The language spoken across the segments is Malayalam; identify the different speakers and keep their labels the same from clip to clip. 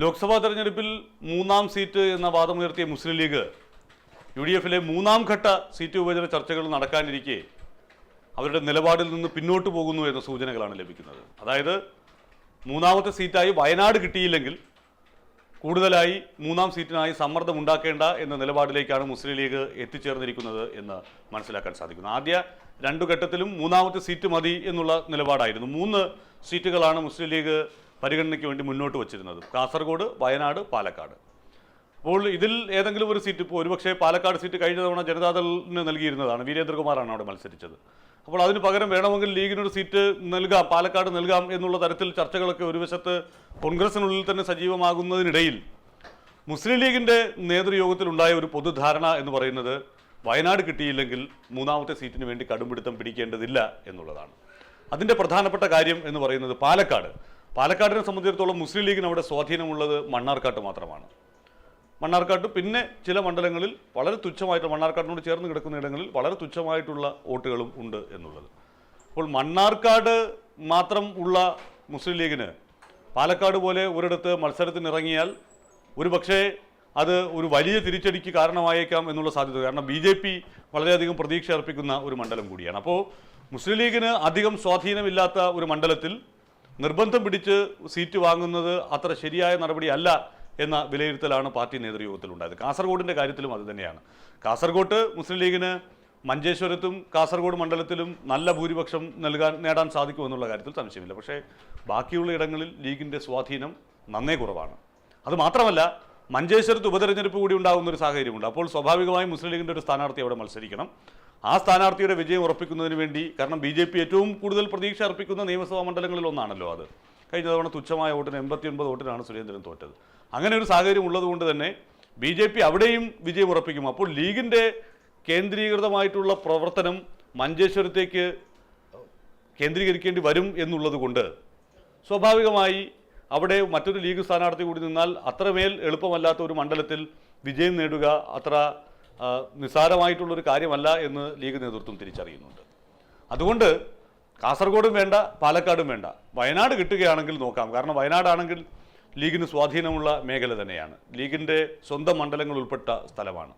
Speaker 1: ലോക്സഭാ തെരഞ്ഞെടുപ്പിൽ മൂന്നാം സീറ്റ് എന്ന വാദമുയർത്തിയ മുസ്ലിം ലീഗ് യു ഡി എഫിലെ മൂന്നാം ഘട്ട സീറ്റ് വിഭജന ചർച്ചകൾ നടക്കാനിരിക്കെ അവരുടെ നിലപാടിൽ നിന്ന് പിന്നോട്ട് പോകുന്നു എന്ന സൂചനകളാണ് ലഭിക്കുന്നത്. അതായത് മൂന്നാമത്തെ സീറ്റായി വയനാട് കിട്ടിയില്ലെങ്കിൽ കൂടുതലായി മൂന്നാം സീറ്റിനായി സമ്മർദ്ദം ഉണ്ടാക്കേണ്ട എന്ന നിലപാടിലേക്കാണ് മുസ്ലിം ലീഗ് എത്തിച്ചേർന്നിരിക്കുന്നത് എന്ന് മനസ്സിലാക്കാൻ സാധിക്കുന്നു. ആദ്യ രണ്ടു ഘട്ടത്തിലും മൂന്നാമത്തെ സീറ്റ് മതി എന്നുള്ള നിലപാടായിരുന്നു. മൂന്ന് സീറ്റുകളാണ് മുസ്ലിം ലീഗ് പരിഗണനയ്ക്ക് വേണ്ടി മുന്നോട്ട് വച്ചിരുന്നത്. കാസർഗോഡ് വയനാട് പാലക്കാട്. അപ്പോൾ ഇതിൽ ഏതെങ്കിലും ഒരു സീറ്റ് ഇപ്പോൾ ഒരുപക്ഷെ പാലക്കാട് സീറ്റ് കഴിഞ്ഞ തവണ ജനതാദളിന് നൽകിയിരുന്നതാണ്. വീരേന്ദ്രകുമാറാണ് അവിടെ മത്സരിച്ചത്. അപ്പോൾ അതിന് പകരം വേണമെങ്കിൽ ലീഗിനൊരു സീറ്റ് നൽകാം പാലക്കാട് നൽകാം എന്നുള്ള തരത്തിൽ ചർച്ചകളൊക്കെ ഒരു വശത്ത് കോൺഗ്രസിനുള്ളിൽ തന്നെ സജീവമാകുന്നതിനിടയിൽ മുസ്ലിം ലീഗിന്റെ നേതൃയോഗത്തിൽ ഉണ്ടായ ഒരു പൊതുധാരണ എന്ന് പറയുന്നത് വയനാട് കിട്ടിയില്ലെങ്കിൽ മൂന്നാമത്തെ സീറ്റിന് വേണ്ടി കടുംപിടുത്തം പിടിക്കേണ്ടതില്ല എന്നുള്ളതാണ്. അതിന്റെ പ്രധാനപ്പെട്ട കാര്യം എന്ന് പറയുന്നത് പാലക്കാട്. പാലക്കാടിനെ സംബന്ധിച്ചിടത്തോളം മുസ്ലിം ലീഗിന് അവിടെ സ്വാധീനമുള്ളത് മണ്ണാർക്കാട്ട് മാത്രമാണ്. മണ്ണാർക്കാട്ട് പിന്നെ ചില മണ്ഡലങ്ങളിൽ വളരെ തുച്ഛമായിട്ട് മണ്ണാർക്കാട്ടിനോട് ചേർന്ന് കിടക്കുന്ന ഇടങ്ങളിൽ വളരെ തുച്ഛമായിട്ടുള്ള വോട്ടുകളും ഉണ്ട് എന്നുള്ളത്. അപ്പോൾ മണ്ണാർക്കാട് മാത്രം ഉള്ള മുസ്ലിം ലീഗിന് പാലക്കാട് പോലെ ഒരിടത്ത് മത്സരത്തിനിറങ്ങിയാൽ ഒരു പക്ഷേ അത് ഒരു വലിയ തിരിച്ചടിക്ക് കാരണമായേക്കാം എന്നുള്ള സാധ്യത കാരണം ബി ജെ പി വളരെയധികം പ്രതീക്ഷ അർപ്പിക്കുന്ന ഒരു മണ്ഡലം കൂടിയാണ്. അപ്പോൾ മുസ്ലിം ലീഗിന് അധികം സ്വാധീനമില്ലാത്ത ഒരു മണ്ഡലത്തിൽ നിർബന്ധം പിടിച്ച് സീറ്റ് വാങ്ങുന്നത് അത്ര ശരിയായ നടപടിയല്ല എന്ന വിലയിരുത്തലാണ് പാർട്ടി നേതൃയോഗത്തിൽ ഉണ്ടായത് കാസർഗോഡിന്റെ കാര്യത്തിലും അതുതന്നെയാണ് കാസർഗോട്ട് മുസ്ലിം ലീഗിന് മഞ്ചേശ്വരത്തും കാസർഗോഡ് മണ്ഡലത്തിലും നല്ല ഭൂരിപക്ഷം നൽകാൻ നേടാൻ സാധിക്കുമെന്നുള്ള കാര്യത്തിൽ സംശയമില്ല. പക്ഷേ ബാക്കിയുള്ള ഇടങ്ങളിൽ ലീഗിന്റെ സ്വാധീനം നന്നേ കുറവാണ്. അത് മാത്രമല്ല മഞ്ചേശ്വരത്ത് ഉപതെരഞ്ഞെടുപ്പ് കൂടി ഉണ്ടാകുന്ന ഒരു സാഹചര്യമുണ്ട്. അപ്പോൾ സ്വാഭാവികമായും മുസ്ലിം ലീഗിന്റെ ഒരു സ്ഥാനാർത്ഥി അവിടെ മത്സരിക്കണം. ആ സ്ഥാനാർത്ഥിയുടെ വിജയം ഉറപ്പിക്കുന്നതിന് വേണ്ടി കാരണം ബി ജെ പി ഏറ്റവും കൂടുതൽ പ്രതീക്ഷ അർപ്പിക്കുന്ന നിയമസഭാ മണ്ഡലങ്ങളിൽ ഒന്നാണല്ലോ അത്. കഴിഞ്ഞ തവണ തുച്ഛമായ വോട്ടിന് എൺപത്തി ഒൻപത് വോട്ടിനാണ് സുരേന്ദ്രൻ തോറ്റത്. അങ്ങനെ ഒരു സാഹചര്യം ഉള്ളതുകൊണ്ട് തന്നെ ബി ജെ പി അവിടെയും വിജയം ഉറപ്പിക്കും. അപ്പോൾ ലീഗിന്റെ കേന്ദ്രീകൃതമായിട്ടുള്ള പ്രവർത്തനം മഞ്ചേശ്വരത്തേക്ക് കേന്ദ്രീകരിക്കേണ്ടി വരും എന്നുള്ളത് കൊണ്ട് സ്വാഭാവികമായി അവിടെ മറ്റൊരു ലീഗ് സ്ഥാനാർത്ഥി കൂടി നിന്നാൽ അത്രമേൽ എളുപ്പമല്ലാത്ത ഒരു മണ്ഡലത്തിൽ വിജയം നേടുക അത്ര നിസ്സാരമായിട്ടുള്ളൊരു കാര്യമല്ല എന്ന് ലീഗ് നേതൃത്വം തിരിച്ചറിയുന്നുണ്ട്. അതുകൊണ്ട് കാസർഗോഡും വേണ്ട പാലക്കാടും വേണ്ട. വയനാട് കിട്ടുകയാണെങ്കിൽ നോക്കാം. കാരണം വയനാടാണെങ്കിൽ ലീഗിന് സ്വാധീനമുള്ള മേഖല തന്നെയാണ്. ലീഗിന്റെ സ്വന്തം മണ്ഡലങ്ങൾ ഉൾപ്പെട്ട സ്ഥലമാണ്.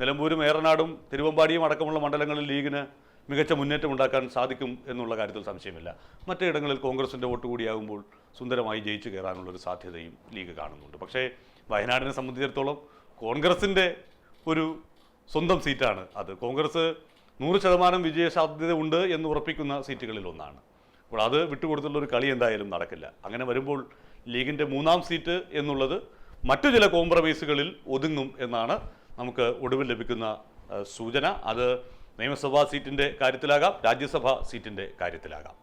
Speaker 1: നിലമ്പൂരും ഏറനാടും തിരുവമ്പാടിയും അടക്കമുള്ള മണ്ഡലങ്ങളിൽ ലീഗിന് മികച്ച മുന്നേറ്റം ഉണ്ടാക്കാൻ സാധിക്കും എന്നുള്ള കാര്യത്തിൽ സംശയമില്ല. മറ്റിടങ്ങളിൽ കോൺഗ്രസിന്റെ വോട്ട് കൂടിയാകുമ്പോൾ സുന്ദരമായി ജയിച്ചു കയറാനുള്ളൊരു സാധ്യതയും ലീഗ് കാണുന്നുണ്ട്. പക്ഷേ വയനാടിനെ സംബന്ധിച്ചിടത്തോളം കോൺഗ്രസിന്റെ ഒരു സ്വന്തം സീറ്റാണ് അത്. കോൺഗ്രസ് നൂറ് ശതമാനം വിജയ സാധ്യത ഉണ്ട് എന്ന് ഉറപ്പിക്കുന്ന സീറ്റുകളിൽ ഒന്നാണ് അപ്പോൾ അത് വിട്ടുകൊടുത്തുള്ള ഒരു കളി എന്തായാലും നടക്കില്ല. അങ്ങനെ വരുമ്പോൾ ലീഗിന്റെ മൂന്നാം സീറ്റ് എന്നുള്ളത് മറ്റു ചില കോംപ്രമൈസുകളിൽ ഒതുങ്ങും എന്നാണ് നമുക്ക് ഒടുവിൽ ലഭിക്കുന്ന സൂചന. അത് നിയമസഭാ സീറ്റിന്റെ കാര്യത്തിലാകാം രാജ്യസഭാ സീറ്റിന്റെ കാര്യത്തിലാകാം.